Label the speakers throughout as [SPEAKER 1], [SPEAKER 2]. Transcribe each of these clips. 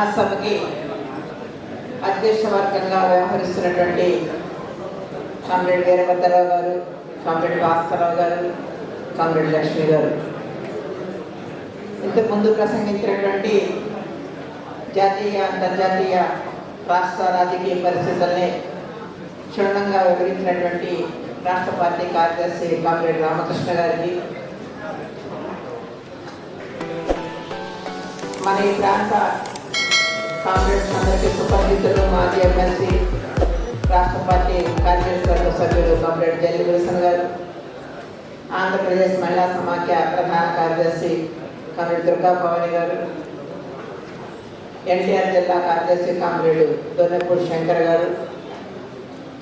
[SPEAKER 1] మహాసభకి అధ్యక్ష వర్గంగా వ్యవహరిస్తున్నటువంటి కామ్రేడ్ వీరభద్రరావు గారు కామ్రేడ్ భాస్కరరావు గారు కామ్రేడ్ లక్ష్మి గారు. ఇంతకు ముందు ప్రసంగించినటువంటి జాతీయ అంతర్జాతీయ రాష్ట్ర రాజకీయ పరిస్థితుల్ని క్షుణ్ణంగా వివరించినటువంటి రాష్ట్ర పార్టీ కార్యదర్శి కామ్రేడ్ రామకృష్ణ గారికి మన ఈ ప్రాంత కాంగ్రెస్ అందరికీ సుపరిచితులు మాజీ ఎమ్మెల్సీ రాష్ట్ర పార్టీ కార్యదర్శి వర్గ సభ్యులు కామ్రేడ్ జల్లి విల్సన్ గారు ఆంధ్రప్రదేశ్ మహిళా సమాఖ్య ప్రధాన కార్యదర్శి కామ్రేడ్ దుర్గా భవాని గారు ఎన్టీఆర్ జిల్లా కార్యదర్శి కామ్రేడు దొన్నపూడి శంకర్ గారు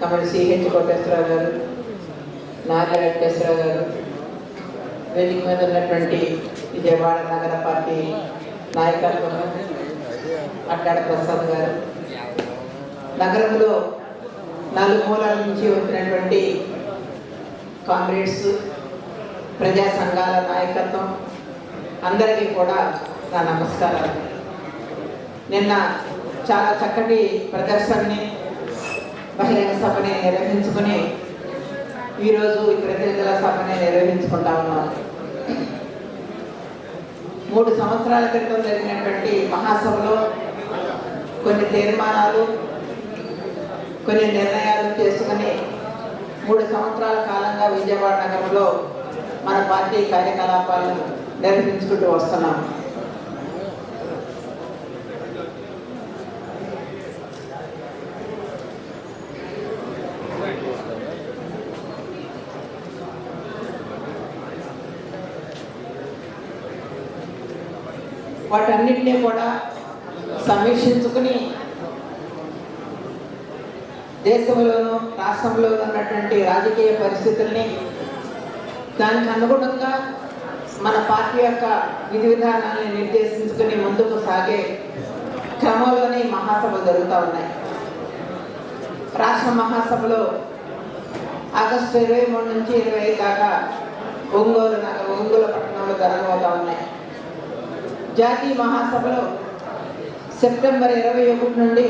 [SPEAKER 1] కామ్రేడ్ సిహెచ్ కోటేశ్వరరావు గారు నాగ వెంకటేశ్వరరావు గారు వేదిక మీద ఉన్నటువంటి విజయవాడ నగర పార్టీ నాయకత్వం అడ్డాడ ప్రసాద్ గారు. నగరంలో నలుమూలల నుంచి వచ్చినటువంటి కామ్రేడ్స్ ప్రజా సంఘాల నాయకత్వం అందరికీ కూడా నా నమస్కారాలు. నిన్న చాలా చక్కటి ప్రదర్శనని బహిరంగ సభని నిర్వహించుకుని ఈరోజు ఈ ప్రతినిధుల సభని నిర్వహించుకుంటా ఉన్నాం మూడు సంవత్సరాల క్రితం జరిగినటువంటి మహాసభలో కొన్ని తీర్మానాలు కొన్ని నిర్ణయాలు చేసుకుని మూడు సంవత్సరాల కాలంగా విజయవాడ నగరంలో మన పార్టీ కార్యకలాపాలను నిర్వహించుకుంటూ వస్తున్నాం. వాటన్నిటినీ కూడా సమీక్షించుకుని దేశంలోనూ రాష్ట్రంలోనూ ఉన్నటువంటి రాజకీయ పరిస్థితుల్ని దానికి అనుగుణంగా మన పార్టీ యొక్క విధి విధానాన్ని నిర్దేశించుకుని ముందుకు సాగే క్రమంలోనే మహాసభ మహాసభలు జరుగుతూ ఉన్నాయి. రాష్ట్ర మహాసభలో ఆగస్టు ఇరవై మూడు నుంచి ఇరవై ఐదు దాకా ఒంగోలు నగ- ఒంగోలు పట్టణంలో జరగబోతా ఉన్నాయి. జాతీయ మహాసభలో సెప్టెంబర్ ఇరవై ఒకటి నుండి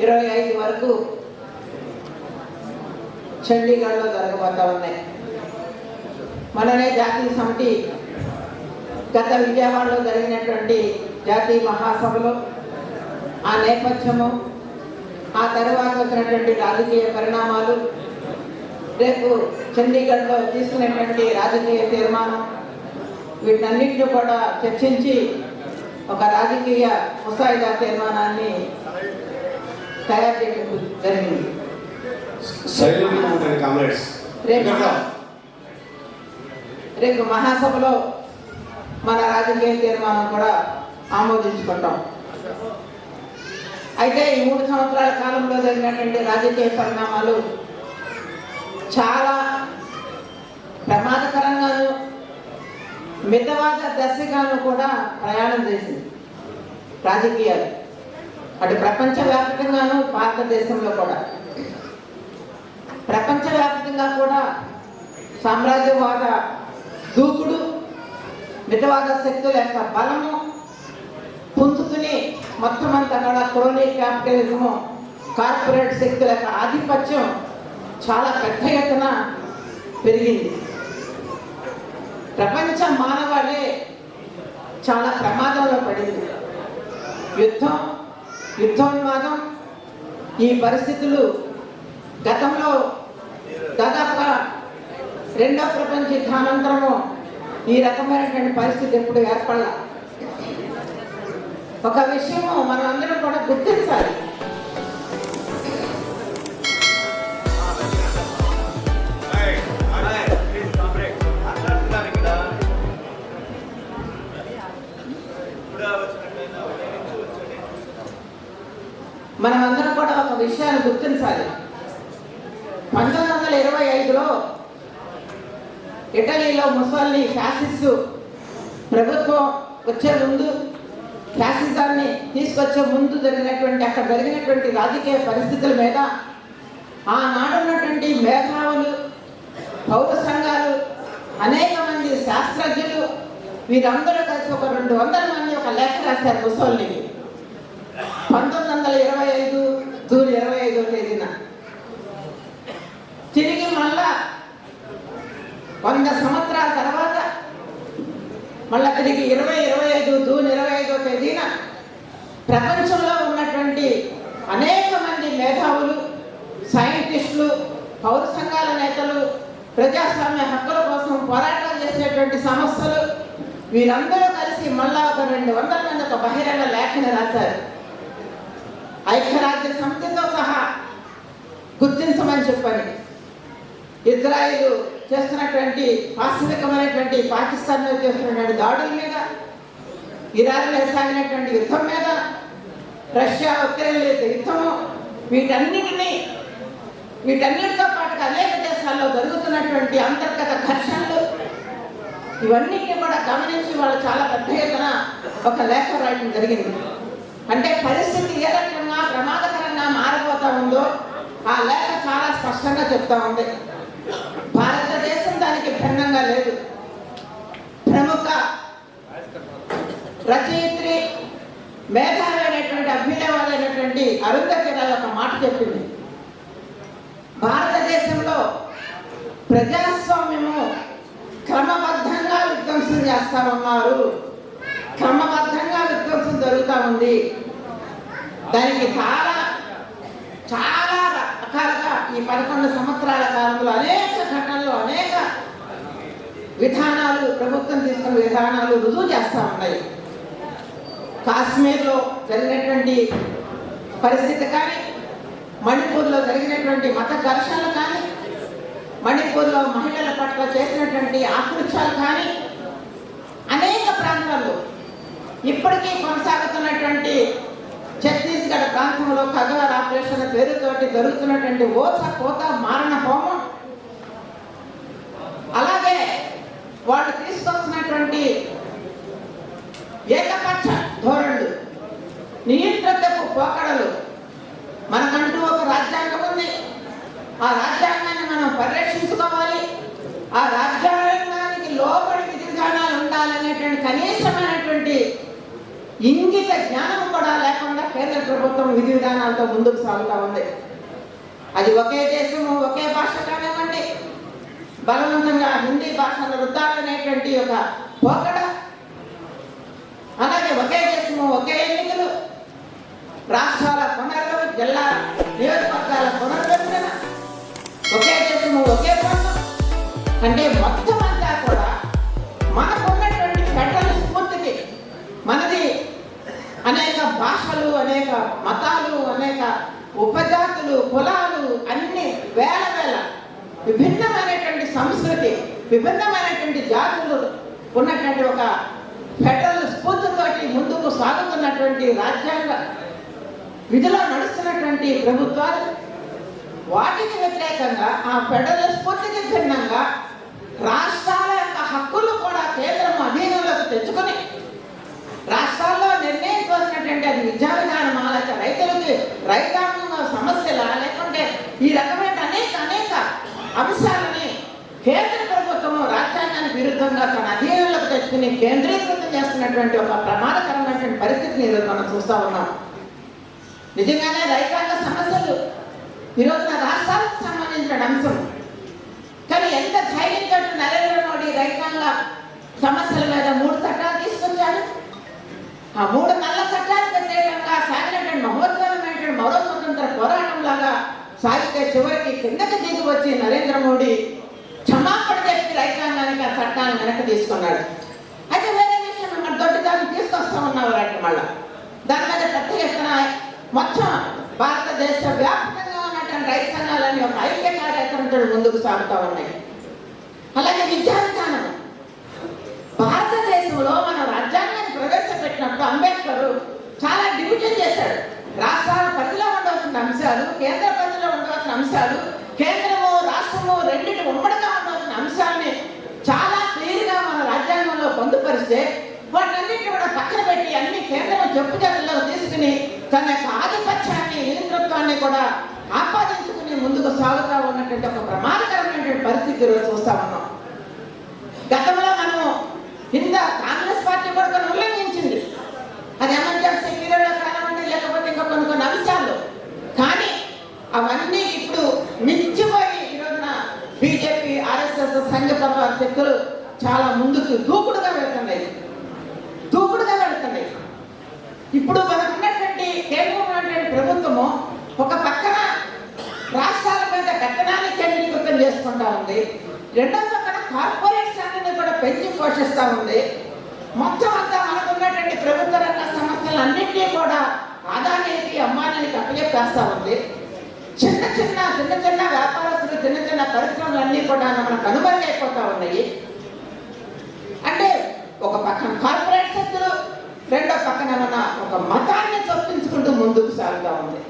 [SPEAKER 1] ఇరవై ఐదు వరకు చండీగఢ్లో జరగబోతా ఉన్నాయి. మననే జాతీయ సమితి గత విజయవాడలో జరిగినటువంటి జాతీయ మహాసభలో ఆ నేపథ్యము ఆ తర్వాత వచ్చినటువంటి రాజకీయ పరిణామాలు రేపు చండీగఢ్లో తీసుకునేటువంటి రాజకీయ తీర్మానం వీటన్నిటిని కూడా చర్చించి ఒక రాజకీయ ముసాయిదా తీర్మానాన్ని తయారు చేయడం జరిగింది. రేపు రేపు మహాసభలో మన రాజకీయ తీర్మానం కూడా ఆమోదించుకుంటాం. అయితే ఈ మూడు సంవత్సరాల కాలంలో జరిగినటువంటి రాజకీయ పరిణామాలు చాలా ప్రమాదకరంగాను మితవాద దశగాను కూడా ప్రయాణం చేసింది. రాజకీయాలు. అటు ప్రపంచవ్యాప్తంగాను భారతదేశంలో కూడా. ప్రపంచవ్యాప్తంగా కూడా సామ్రాజ్యవాద దూకుడు మితవాద శక్తుల యొక్క బలము పుంజుకుని మొత్తం అంతా కూడా క్రోనీ క్యాపిటలిజము కార్పొరేట్ శక్తుల యొక్క ఆధిపత్యం చాలా పెద్ద ఎత్తున పెరిగింది. ప్రపంచ మానవాళే చాలా ప్రమాదంలో పడింది. యుద్ధం యుద్ధోన్మాదం ఈ పరిస్థితులు గతంలో దాదాపుగా రెండో ప్రపంచ యుద్ధానంతరము ఈ రకమైనటువంటి పరిస్థితి ఎప్పుడు ఏర్పడాల? ఒక విషయము మనం అందరం కూడా గుర్తించాలి. విషయాన్ని గుర్తించాలి. పంతొమ్మిది వందల ఇరవై ఐదులో ఇటలీలో ముసల్ని ఫ్యాసిస్టు ప్రభుత్వం వచ్చే ముందు ఫ్యాసిజాన్ని తీసుకొచ్చే ముందు జరిగినటువంటి అక్కడ జరిగినటువంటి రాజకీయ పరిస్థితుల మీద ఆనాడున్నటువంటి మేధావులు పౌర సంఘాలు అనేక మంది శాస్త్రజ్ఞులు వీరందరూ కలిసి ఒక రెండు వందల మంది ఒక లేఖ రాశారు ముసోల్నికి. పంతొమ్మిది వందల ఇరవై ఐదు జూన్ ఇరవై ఐదో తేదీన. తిరిగి మళ్ళా వంద సంవత్సరాల తర్వాత మళ్ళా తిరిగి ఇరవై ఇరవై ఐదు జూన్ ఇరవై ఐదో తేదీన ప్రపంచంలో ఉన్నటువంటి అనేక మంది మేధావులు సైంటిస్టులు పౌర సంఘాల నేతలు ప్రజాస్వామ్య హక్కుల కోసం పోరాటాలు చేసేటువంటి సంస్థలు వీరందరూ కలిసి మళ్ళా ఒక రెండు వందల మంది ఒక బహిరంగ లేఖని రాశారు. ఐక్యరాజ్య సమితితో సహా గుర్తించమని చెప్పని ఇజ్రాయిల్ చేస్తున్నటువంటి పాశ్వికమైనటువంటి పాకిస్తాన్ మీద చేస్తున్నటువంటి దాడుల మీద ఇరాన్లో సాగినటువంటి యుద్ధం మీద రష్యా ఉక్రెయిన్ యుద్ధము వీటన్నిటినీ వీటన్నిటితో పాటు అనేక దేశాల్లో జరుగుతున్నటువంటి అంతర్గత ఘర్షణలు ఇవన్నిటిని కూడా గమనించి వాళ్ళు చాలా పెద్ద ఎత్తున ఒక లేఖ రాయడం జరిగింది. అంటే పరిస్థితి ఏ రకంగా ప్రమాదకరంగా మారిపోతా ఉందో ఆ లేఖ చాలా స్పష్టంగా చెప్తా ఉంది. భారతదేశం దానికి భిన్నంగా లేదు. ప్రముఖ రచయిత్రి మేధావి అనేటువంటి అభ్యుదయవాదైనటువంటి అరుంధతి రాయ్ ఒక మాట చెప్పింది. భారతదేశంలో ప్రజాస్వామ్యము క్రమబద్ధంగా విధ్వంసం చేస్తామన్నారు. క్రమబద్ధ జరుగుతూ ఉంది. దానికి చాలా చాలా రకాలుగా ఈ పదకొండు సంవత్సరాల కాలంలో అనేక ఘటనలు అనేక విధానాలు ప్రభుత్వం తీసుకున్న విధానాలు రుజువు చేస్తూ ఉన్నాయి. కాశ్మీర్లో జరిగినటువంటి పరిస్థితి కానీ మణిపూర్లో జరిగినటువంటి మత ఘర్షణలు కానీ మణిపూర్లో మహిళల పట్ల చేసినటువంటి ఆకృత్యాలు కానీ అనేక ప్రాంతాల్లో ఇప్పటికీ కొనసాగుతున్నటువంటి ఛత్తీస్గఢ్ ప్రాంతంలో కగవర్ ఆపరేషన్ పేరుతోటి జరుగుతున్నటువంటి ఓచ కోత మారణ హోమం. అలాగే వాళ్ళు తీసుకొస్తున్నటువంటి ఏకపక్ష ధోరణులు నియంత్రణకు పోకడలు మనకంటూ ఒక రాజ్యాంగం ఉంది. ఆ రాజ్యాంగాన్ని మనం పరిరక్షించుకోవాలి. ఆ రాజ్యాంగానికి లోబడి విధి విధానాలు ఉండాలనేటువంటి కనీసమైనటువంటి ఇంగిత జ్ఞానం కూడా లేకుండా కేంద్ర ప్రభుత్వం విధి విధానాలతో ముందుకు సాగుతూ ఉంది. అది ఒకే దేశము ఒకే భాష కానివ్వండి బలవంతంగా హిందీ భాషను రుద్దాలనేటువంటి ఒక పోకడ. అలాగే ఒకే దేశము ఒకే ఎన్నికలు. రాష్ట్రాల పునర్వ జిల్లా నియోజకవర్గాల పునర్విభజన ఒకే దేశము ఒకే పన్ను అంటే మొత్తం అనేక మతాలు అనేక ఉపజాతులు కులాలు అన్ని వేల వేల విభిన్నమైనటువంటి సంస్కృతి విభిన్నమైనటువంటి జాతులు ఉన్నటువంటి ఒక ఫెడరల్ స్ఫూర్తితోటి ముందుకు సాగుతున్నటువంటి రాజ్యాంగ విధిలో నడుస్తున్నటువంటి ప్రభుత్వాలు. వాటికి వ్యతిరేకంగా ఆ ఫెడరల్ స్ఫూర్తికి భిన్నంగా రాష్ట్రాల యొక్క హక్కులు కూడా కేంద్రం అధీనంలోకి తెచ్చుకొని రైతాంగ సమస్యలా? లేకుంటే ఈ రకమైన అనేక అనేక అంశాలని కేంద్ర ప్రభుత్వము రాజ్యాంగానికి విరుద్ధంగా తన అధీనంలోకి తెచ్చుకుని కేంద్రీకృతం చేస్తున్నటువంటి ఒక ప్రమాదకరమైనటువంటి పరిస్థితిని ఈరోజు మనం చూస్తా ఉన్నాం. నిజంగానే రైతాంగ సమస్యలు ఈరోజున రాష్ట్రాలకు సంబంధించిన అంశం. కానీ ఎంత ధైర్యంతో నరేంద్ర మోడీ రైతాంగ సమస్యల మీద మూడు చట్టాలు తీసుకొచ్చాడు? ఆ మూడు నల్ల చట్టాలకు వ్యతిరేకంగా సాగినటువంటి మహోత్సవమైనటువంటి మరో స్వతంత్ర పోరాటం లాగా సాగితే చివరికి కిందకి దిగి వచ్చి నరేంద్ర మోడీ క్షమాపణ చెప్పి రైతాంగానికి ఆ చట్టాన్ని వెనక్కి తీసుకున్నాడు. అయితే వేరే విషయం మన దొడ్డిదాన్ని తీసుకొస్తా ఉన్నారు మళ్ళా. దాని మీద పెద్ద ఎత్తున మొత్తం భారతదేశ వ్యాప్తంగా ఉన్నటువంటి రైతు సంఘాలన్నీ ఒక ఐక్య కార్యాచరణతో ముందుకు సాగుతూ ఉన్నాయి. అలాగే విద్యా విధానం భారతదేశంలో మన రాజ్యాంగాన్ని ప్రవేశపెట్టినప్పుడు అంబేద్కర్ చాలా డివిజన్ చేశాడు. ఉండవలసిన అంశాలు కేంద్ర పరిధిలో ఉండవలసిన అంశాలు కేంద్రము రాష్ట్రము రెండింటి ఉమ్మడిగా ఉండవలసిన అంశాలని చాలా క్లియర్గా మన రాజ్యాంగంలో పొందుపరిస్తే వాటన్నిటిని కూడా పక్కన పెట్టి అన్ని కేంద్రం చెప్పు చేతుల్లో తీసుకుని తన యొక్క ఆధిపత్యాన్ని నియంతృత్వాన్ని కూడా ఆపాదించుకుని ముందుకు సాగుతూ ఉన్నటువంటి ఒక ప్రమాదకరమైనటువంటి పరిస్థితి ఈరోజు చూస్తా ఉన్నాం. గతం అవన్నీ ఇప్పుడు నిత్యమై ఈరోజున బీజేపీ ఆర్ఎస్ఎస్ సంఘ సభ శక్తులు చాలా ముందుకు దూకుడుగా వెళ్తున్నాయి. దూకుడుగా వెళ్తున్నాయి. ఇప్పుడు మనకున్నటువంటి కేంద్రంలో ఉన్నటువంటి ప్రభుత్వము ఒక పక్కన రాష్ట్రాల మీద కట్టడానికి కేంద్రీకృతం చేసుకుంటా ఉంది. రెండవ పక్కన కార్పొరేట్ కూడా పెంచి పోషిస్తూ ఉంది. మొత్తం అంతా మనకున్నటువంటి ప్రభుత్వ రంగ సంస్థలన్నింటినీ కూడా ఆదాయానికి అమ్మానానికి అప్పచెప్పేస్తూ ఉంది. చిన్న చిన్న చిన్న చిన్న వ్యాపారస్తులు చిన్న చిన్న పరిశ్రమలు అన్నీ కూడా మనకు కనుమరుగైపోతా ఉన్నాయి. అంటే ఒక పక్కన కార్పొరేట్ శక్తులు రెండో పక్కన మన ఒక మతాన్ని చొప్పించుకుంటూ ముందుకు సాగుతూ ఉంది.